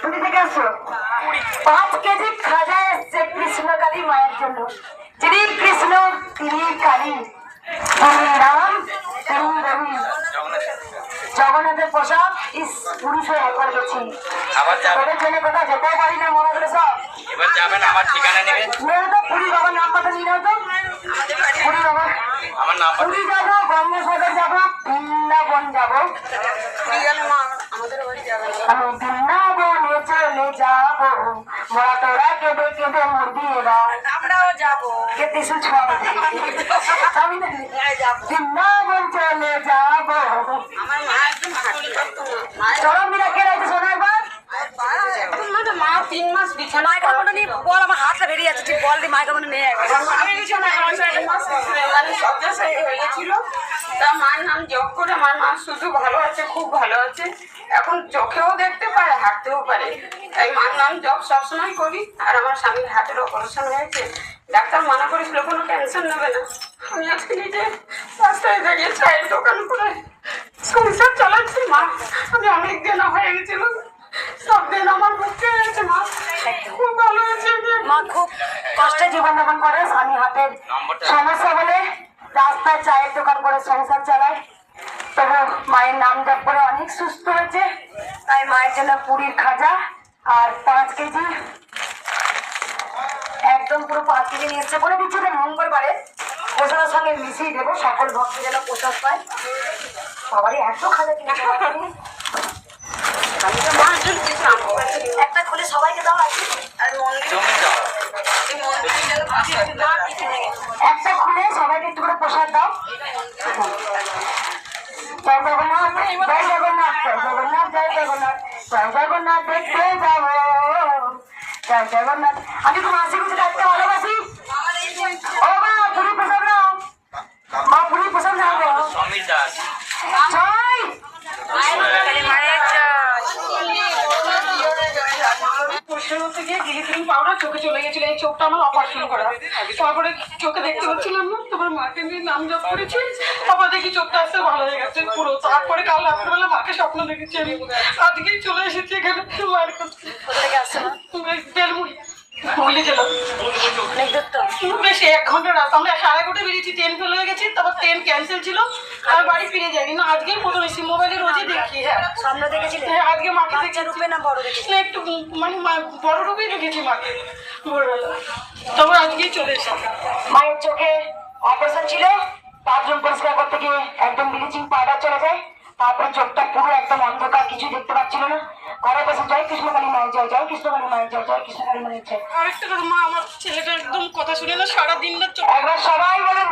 পুরী থেকে আসো পাঁচ কেজি খাজা এসছে কৃষ্ণকালী মায়ের জন্য। যিনি কৃষ্ণ তিনি কালী। রাম তিনি রবি জগন্নাথের পোশাক ইস পুরুষ হয়ে একবার গেছি। আবার তোদের জন্য কোথাও যেতেও পারি না মনে করে সব। এবার যাবেন আমার ঠিকানা নেবেন নিয়ে তো পুরী বাবার নাম কথা নিয়ে তো। পুরী বাবা। আমার পুরী যাব গঙ্গাসাগর যাব বৃন্দাবন যাব। আমি যাব মা তোরা কেঁদে কেঁদে মরবি এবার আমরাও যাব। কে ত্রিশুল ছোঁয়া আমি বৃন্দাবন চলে যাব চরম বিরা কে রয়েছে শোনো একবার। মা তিন মাস বিছানায় কাপড় নিয়ে বল আমার হাতটা বেরিয়ে যাচ্ছে। ঠিক বল দি মায়ের কাপড় নিয়ে আমি বিছানায় আমার তিন মাস সবটা সেই হয়ে গেছিল। তা মার নাম যোগ করে আমার মা শুধু ভালো আছে খুব ভালো আছে। এখন চোখেও দেখতে পারে হাঁটতেও পারে। তাই মার নাম জব সবসময় করি আর আমার স্বামীর হাতের অপারেশন হয়েছে। ডাক্তার মানা করেছিল কোনো টেনশন নেবে না। আমি আজকে নিজে রাস্তায় দাঁড়িয়ে চায়ের দোকান করে সংসার চালাচ্ছি মা। আমি অনেক দিন হয়ে গেছিল সব দিন আমার মুখে হয়েছে মা। খুব ভালো আছে মা খুব কষ্টে জীবনযাপন করে স্বামী হাতের সমস্যা বলে রাস্তায় চায়ের দোকান করে সংসার চালায়। তবু মায়ের নাম জপ করে অনেক সুস্থ হয়েছে। তাই মায়ের জন্য পুরীর খাজা আর পাঁচ কেজি। একদম পুরো পাঁচ কেজি নিয়ে এসছে বলে দিচ্ছে যে মঙ্গলবারে প্রসাদের সঙ্গে মিশিয়ে দেবো। সকল ভক্ত যেন প্রসাদ পায়। সবারই এত খাজা কিনেছে একটা খুলে সবাইকে একটু করে প্রসাদ দাও। জয় জগন্নাথ জয় জগন্নাথ জয় জগন্নাথ জয় জগন্নাথ জয় জগন্নাথ দেখতে যাব জয় জগন্নাথ। আমি তো মাসি গুছে ডাকতে ভালোবাসি। ও মা পুরী প্রসাদ নাও। মা পুরী প্রসাদ নাও। দাস। জয় পরিষ্কার গিয়ে গ্লিসারিন পাউডার চোখে চলে গেছিল এই চোখটা আমার অপারেশন করা। তারপরে চোখে দেখতে পাচ্ছিলাম না তারপরে মাকে নিয়ে নাম জপ করেছি তারপর দেখি চোখটা আসতে ভালো হয়ে গেছে পুরো। তারপরে কাল রাত্রেবেলা মাকে স্বপ্ন দেখেছি আমি। আজকেই চলে এসেছি এখানে কাছে বেলমুড়ি। হুগলি জেলা বেশি এক ঘণ্টা রাত। আমরা সাড়ে এগারোটা বেরিয়েছি ট্রেন ফেল হয়ে গেছি তারপর ট্রেন ক্যান্সেল ছিল। আর বাড়ি ফিরে যাইনি না আজকেই প্রথম এসেছি মোবাইলে রোজই দেখি হ্যাঁ। স্বপ্ন দেখেছিলে? হ্যাঁ, আজকে মাকে দেখেছি। রূপে না বড় দেখেছিলে? না একটু মানে বড় রূপেই দেখেছি মাকে ভোরবেলা। তবে আজকেই চলে এসেছি। মায়ের চোখে অপারেশন ছিল। বাথরুম পরিষ্কার করতে গিয়ে একদম ব্লিচিং পাউডার চলে যায়। তারপরে চোখটা পুরো একদম অন্ধকার কিছু দেখতে পাচ্ছিল না। ঘরে বসে জয় কৃষ্ণকালী মায়ের জয় জয় কৃষ্ণকালী মায়ের জয় জয় কৃষ্ণকালী মায়ের জয়। আরেকটা কথা মা আমার ছেলেটা একদম কথা শুনে না সারা দিন না একবার সবাই বলেন